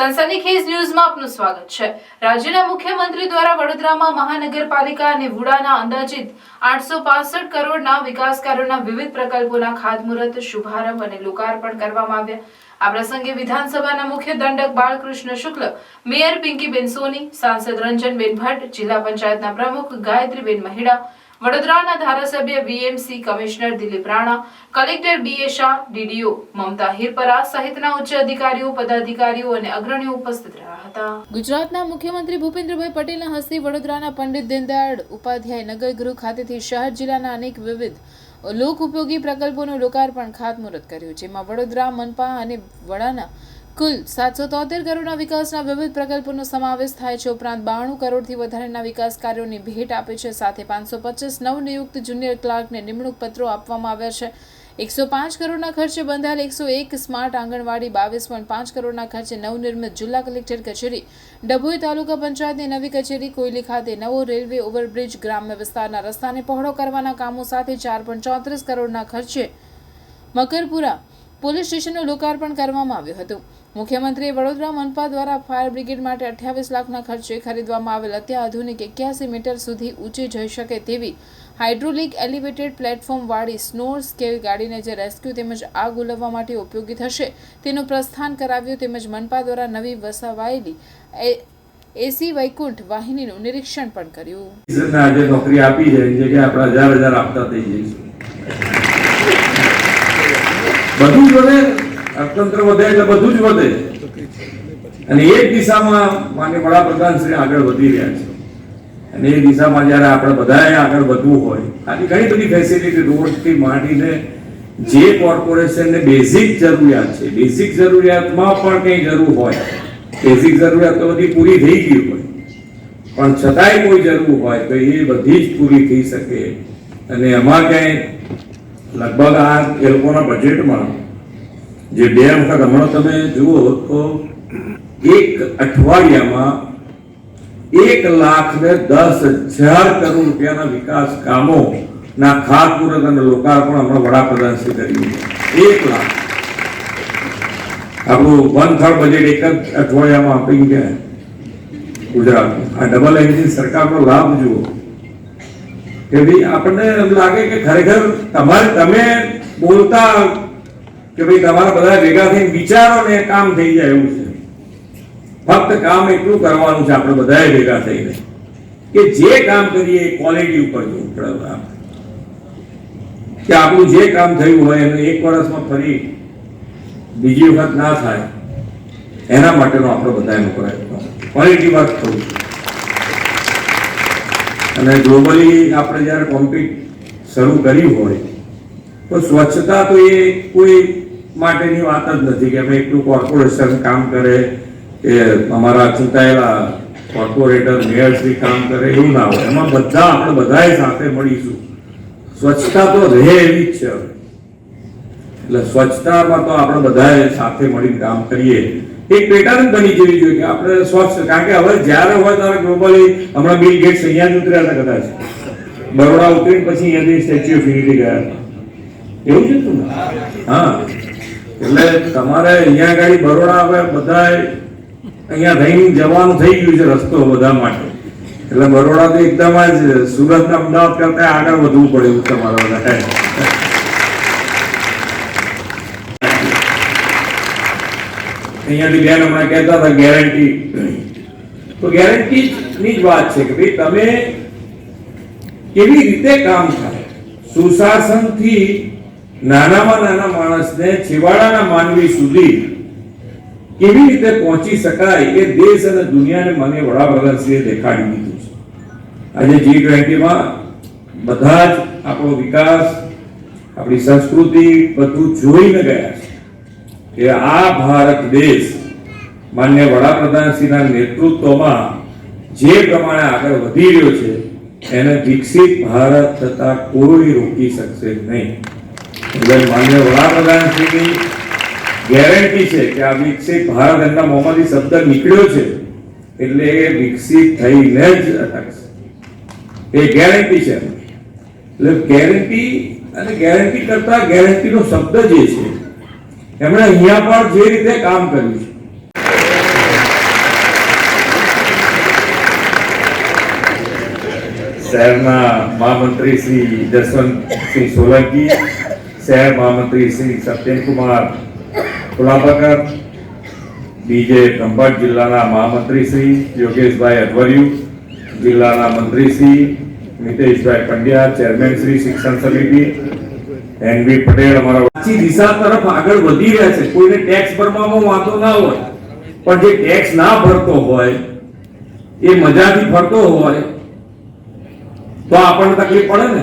સનસનીખેજ ન્યૂઝમાં આપનું સ્વાગત છે. રાજ્યના મુખ્યમંત્રી દ્વારા વડોદરામાં મહાનગરપાલિકા અને વુડાના અંદાજિત આઠસો કરોડના વિકાસ કાર્યોના વિવિધ પ્રકલ્પોના ખાતમુહૂર્ત, શુભારંભ અને લોકાર્પણ કરવામાં આવ્યા. આ પ્રસંગે વિધાનસભાના મુખ્ય દંડક બાળકૃષ્ણ શુક્લ, મેયર પિંકીબેન સોની, સાંસદ રંજનબેન ભટ્ટ, જિલ્લા પંચાયતના પ્રમુખ ગાયત્રીબેન મહિડા વડોદરાના ધારાસભ્ય VMC commissioner Dilip Rana, collector B A Shah DDO Mamta Hirpara સહિતના ઉચ્ચ અધિકારીઓ, પદાધિકારીઓ અને અગ્રણીઓ ઉપસ્થિત રહ્યા ગુજરાતના મુખ્યમંત્રી ભૂપેન્દ્રભાઈ પટેલના હસ્તે વડોદરાના પંડિત દીનદયાળ ઉપાધ્યાય નગર ગૃહ ખાતેથી શહેર જિલ્લાના અનેક વિવિધ લોક ઉપયોગી પ્રકલ્પોનું લોકાર્પણ ખાતમુહૂર્ત કર્યું, જેમાં વડોદરા, મનપા અને વડાના કુલ સાતસો તોતેર કરોડના વિકાસના વિવિધ પ્રકલ્પોનો સમાવેશ થાય છે. ઉપરાંત બાણું કરોડથી વધારેના વિકાસ કાર્યોની ભેટ આપે છે. સાથે પાંચસો પચીસ નવનિયુક્ત જુનિયર ક્લાર્કને નિમણૂક પત્રો આપવામાં આવ્યા છે. એકસો પાંચ કરોડના ખર્ચે બંધાયેલ એકસો એક સ્માર્ટ આંગણવાડી, બાવીસ પોઈન્ટ પાંચ કરોડના ખર્ચે નવનિર્મિત જિલ્લા કલેક્ટર કચેરી, ડભોઈ તાલુકા પંચાયતની નવી કચેરી, કોયલી ખાતે નવો રેલવે ઓવરબ્રિજ, ગ્રામ્ય વિસ્તારના રસ્તાને પહોળો કરવાના કામો સાથે ચાર પોઈન્ટ ચોત્રીસ કરોડના ખર્ચે મકરપુરા પોલીસ સ્ટેશનનું લોકાર્પણ કરવામાં આવ્યું હતું. મુખ્યમંત્રીએ વડોદરા મનપા દ્વારા ફાયર બ્રિગેડ માટે અઠ્યાવીસ લાખના ખર્ચે ખરીદવામાં આવેલ અત્યાધુનિક એક્યાસી મીટર સુધી ઊંચી જઈ શકે તેવી હાઇડ્રોલિક એલિવેટેડ પ્લેટફોર્મ વાળી સ્નો સ્કેલ ગાડીને જે રેસ્ક્યુ તેમજ આગ ઉલવવા માટે ઉપયોગી થશે તેનું પ્રસ્થાન કરાવ્યું તેમજ મનપા દ્વારા નવી વસાવાયેલી એસી વૈકુંઠ વાહિનીનું નિરીક્ષણ પણ કર્યું. નોકરી આપી છે જગ્યાએ આપણે હજાર હજાર આપતા થઈ જઈશું. બધું જ વધે, અર્થતંત્ર વધે એટલે બધું જ વધે. અને એ દિશામાં માન્ય વડાપ્રધાન શ્રી આગળ વધી રહ્યા છે. અને એ દિશામાં જ્યારે આપણે બધાએ આગળ વધવું હોય, આની ઘણી બધી ફેસિલિટી રોડથી માંડીને જે કોર્પોરેશનને બેઝિક જરૂરિયાત છે બેઝિક જરૂરિયાતમાં પણ કંઈ જરૂર હોય બેઝિક જરૂરિયાત તો બધી પૂરી થઈ ગઈ હોય. પણ છતાંય કોઈ જરૂર હોય તો એ બધી જ પૂરી થઈ શકે. અને એમાં ક્યાંય લગભગ આ એ લોકોના બજેટમાં જે બે વખત હમણાં તમે જુઓ તો એક અઠવાડિયામાં એક લાખ ને દસ હજાર કરોડ રૂપિયાના વિકાસ કામો ના ખાતમુહૂર્ત અને લોકાર્પણ હમણાં વડાપ્રધાન શ્રી કર્યું. એક લાખ. આપણું વન થર્ડ બજેટ એક જ અઠવાડિયામાં આપી ગયા ગુજરાતનું આ ડબલ એન્જિન સરકારનો લાભ જુઓ. કે ભાઈ આપણને એમ લાગે કે ખરેખર તમારે, તમે બોલતા કે ભાઈ તમારા બધા ભેગા થઈને વિચારો ને કામ થઈ જાય એવું છે. ફક્ત કામ એટલું કરવાનું છે આપણે બધાએ ભેગા થઈને. કે જે કામ કરીએ એ ક્વોલિટી ઉપર જોવું કે આપણું જે કામ થયું હોય એનું એક વર્ષમાં ફરી બીજી વખત ના થાય, એના માટેનો આપણો બધાનો પ્રયત્ન ક્વોલિટી વર્ક થવું. અને ગ્લોબલી આપણે જ્યારે કોમ્પિટ શરૂ કરી હોય, તો સ્વચ્છતા તો એ કોઈ માટેની વાત જ નથી કે અમે એટલું કોર્પોરેશન કામ કરે, કે અમારા ચૂંટાયેલા કોર્પોરેટર મેયરશ્રી કામ કરે એવું ના હોય. એમાં બધા આપણે બધાએ સાથે મળીશું. સ્વચ્છતા તો રહે એવી જ છે. એટલે સ્વચ્છતામાં તો આપણે બધાએ સાથે મળીને કામ કરીએ. એક પેટર્ન બની જવી જોઈએ કે આપણે સ્વચ્છ કારણ કે હવે જ્યારે હોય ત્યારે ગ્લોબલી હમણાં બિલ ગેટ્સ અહીંયા જ ઉતર્યા કદાચ. બરોડા ઉતરીને પછી અહીંયાથી સ્ટેચ્યુ ઓફ યુનિટી ગયા એવું છે તું હા. એટલે તમારે અહીંયા આગળ બરોડા હવે બધા અહીંયા થઈને જવાનું થઈ ગયું છે રસ્તો બધા માટે. એટલે બરોડા તો એકદમ જ સુરત અમદાવાદ કરતા આગળ વધવું પડ્યું તમારા બધાએ અહીંયાથી બેન હમણાં કહેતા હતા ગેરંટી તો ગેરંટી ની જ વાત છે કે ભાઈ તમે કેવી રીતે કામ થાય? સુશાસનથી નાનામાં નાના માણસને છેવાડાના માનવી સુધી કેવી રીતે પહોંચી શકાય એ દેશ અને દુનિયાને મને વડાપ્રધાનશ્રીએ દેખાડી દીધું છે. આજે જી ટ્વેન્ટીમાં બધા જ આપણો વિકાસ, આપણી સંસ્કૃતિ બધું જોઈને ગયા છે. કે આ ભારત દેશ માન્ય વડાપ્રધાનશ્રીના નેતૃત્વમાં જે પ્રમાણે આગળ વધી રહ્યો છે, એને વિકસિત ભારત થતા કોઈ રોકી શકશે નહીં. એટલે માન્ય વડાપ્રધાનશ્રીની ગેરંટી છે કે આ વિકસિત ભારત એમના મોંમાંથી શબ્દ નીકળ્યો છે, એટલે એ વિકસિત થઈને જ અટકશે. એ ગેરંટી છે એટલે ગેરંટી અને ગેરંટી કરતા ગેરંટીનો શબ્દ જે છે એમણે અહીંયા પણ જે રીતે કામ કર્યું છે. શહેરના મહામંત્રી શ્રી દર્શનસિંહ સોલંકી, શહેર મહામંત્રી શ્રી સત્યનકુમાર કુલાબકર બીજે ખંભાટ જિલ્લાના મહામંત્રી શ્રી યોગેશભાઈ અઠવર્યુ જિલ્લાના મંત્રી શ્રી મિતેશભાઈ પંડ્યા, ચેરમેન શ્રી શિક્ષણ સમિતિ, એન વી પટેલ અમારા સાચી દિશા તરફ આગળ વધી રહ્યા છે. કોઈને ટેક્સ ભરવામાં વાંધો ના હોય, પણ જે ટેક્સ ના ભરતો હોય, એ મજાથી ફરતો હોય, તો આપણને તકલીફ પડે ને?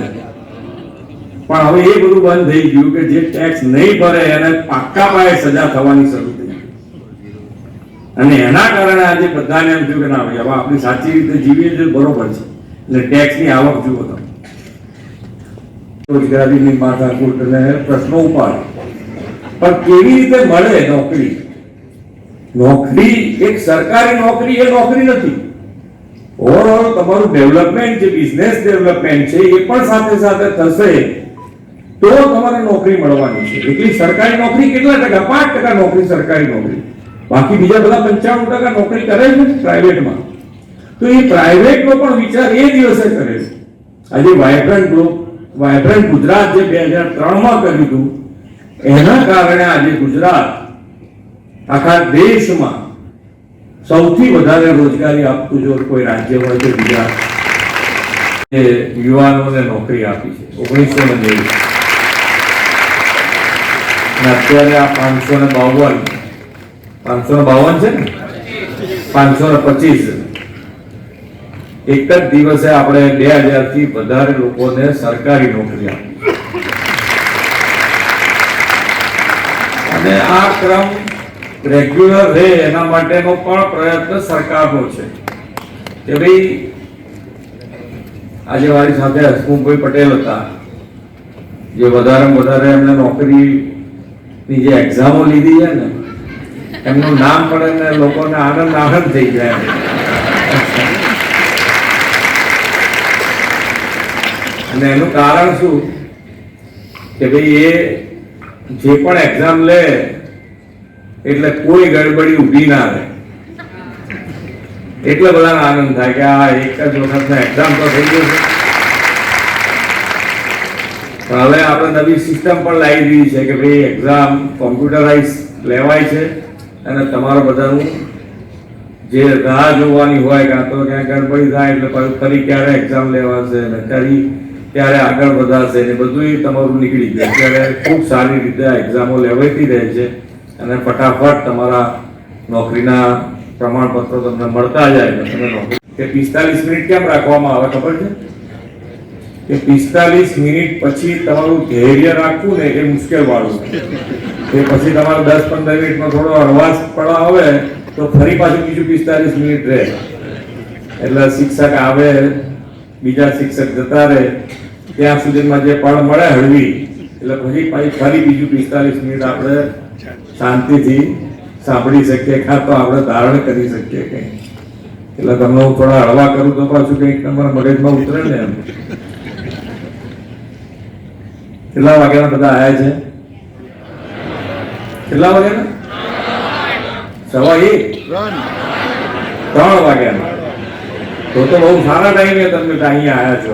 પણ હવે એ બધું બંધ થઈ ગયું કે જે ટેક્સ નહીં ભરે, એને પાક્કા પાયે સજા થવાની શરૂ થઈ અને એના કારણે આજે બધાને એમ થયું કે ના ભાઈ, હવે આપણી સાચી રીતે જીવીએ તો બરોબર છે. એટલે ટેક્સની આવક જુઓ તમે. રોજગારીની માથાકૂટને પ્રશ્નો ઉપાડે. પણ કેવી રીતે મળે નોકરી? નોકરી, એક સરકારી નોકરી એ નોકરી નથી. ઓવરઓલ તમારું ડેવલપમેન્ટ જે બિઝનેસ ડેવલપમેન્ટ છે એ પણ સાથે સાથે થશે તો તમારે નોકરી મળવાની છે. એટલી સરકારી નોકરી કેટલા ટકા? પાંચ ટકા નોકરી, સરકારી નોકરી. બાકી બીજા બધા પંચાણું ટકા નોકરી કરે છે પ્રાઇવેટમાં. તો એ પ્રાઇવેટનો પણ વિચાર એ દિવસે કરે છે. આજે વાયબ્રન્ટ ગ્રુપ વાયબ્રન્ટ ગુજરાત જે બે હજાર ત્રણમાં કર્યું હતું, એના કારણે આજે ગુજરાત આખા દેશમાં સૌથી વધારે રોજગારી આપતું જો કોઈ રાજ્ય હોય તો બીજા યુવાનોને નોકરી આપી છે. ઓગણીસો ને નેવું. અત્યારે આ પાંચસો ને બાવન. પાંચસો ને બાવન છે ને? પાંચસો ને પચીસ. એક જ દિવસે આપણે બે હજારથી વધારે લોકોને સરકારી નોકરી આપી. અને આ ક્રમ રેગ્યુલર રહે એના માટેનો પણ પ્રયત્ન સરકારનો છે. કે ભાઈ, આજે મારી સાથે હસમુખભાઈ પટેલ હતા. જે વધારે વધારે એમને નોકરીની જે એક્ઝામો લીધી છે ને, એમનું નામ પડે ને લોકોને આનંદ આનંદ થઈ જાય. અને એનું કારણ શું? કે ભાઈ એ જે પણ એક્ઝામ લે, એટલે કોઈ ગડબડી ઊભી ના રહે. એટલે બધાને આનંદ થાય કે આ એક જ વખતના એક્ઝામ તો થઈ ગયું છે. પણ હવે આપણે નવી સિસ્ટમ પણ લાવી દીધી છે કે ભાઈ એક્ઝામ કોમ્પ્યુટરાઇઝ લેવાય છે અને તમારા બધાનું જે રાહ જોવાની હોય કાં તો ક્યાં ગડબડી થાય એટલે ફરી ક્યારે એક્ઝામ લેવાશે ને ફરી ક્યારે આગળ વધારશે ને બધું તમારું નીકળી ગયું. ત્યારે ખૂબ સારી રીતે એક્ઝામો લેવાતી રહે છે અને ફટાફટ તમારા નોકરીના પ્રમાણપત્રો તમને મળતા જાય તમે નોકરી કે પિસ્તાલીસ મિનિટ કેમ રાખવામાં આવે ખબર છે? કે પિસ્તાલીસ મિનિટ પછી તમારું ધૈર્ય રાખવું ને એ મુશ્કેલ વાળું કે પછી તમારે દસ પંદર મિનિટમાં થોડો હળવાશ પડવા આવે તો ફરી પાછું બીજું પિસ્તાલીસ મિનિટ રહે. એટલે શિક્ષક આવે, બીજા શિક્ષક જતા રહે. ત્યાં સુધીમાં જે પળ મળે હળવી એટલે પછી પછી ફરી બીજું પિસ્તાલીસ મિનિટ આપણે શાંતિથી સાંભળી શકીએ કાં તો આપણે ધારણ કરી શકીએ કંઈ. એટલે તમને હું થોડા હળવા કરું તો પાછું કંઈક તમારા મગજમાં ઉતરે ને એમ. કેટલા વાગ્યાના બધા આવ્યા છે? કેટલા વાગ્યાના? સવા એક? ત્રણ. વાગ્યાના. તો તો બહુ સારા ટાઈમે તમે અહીંયા આયા છો.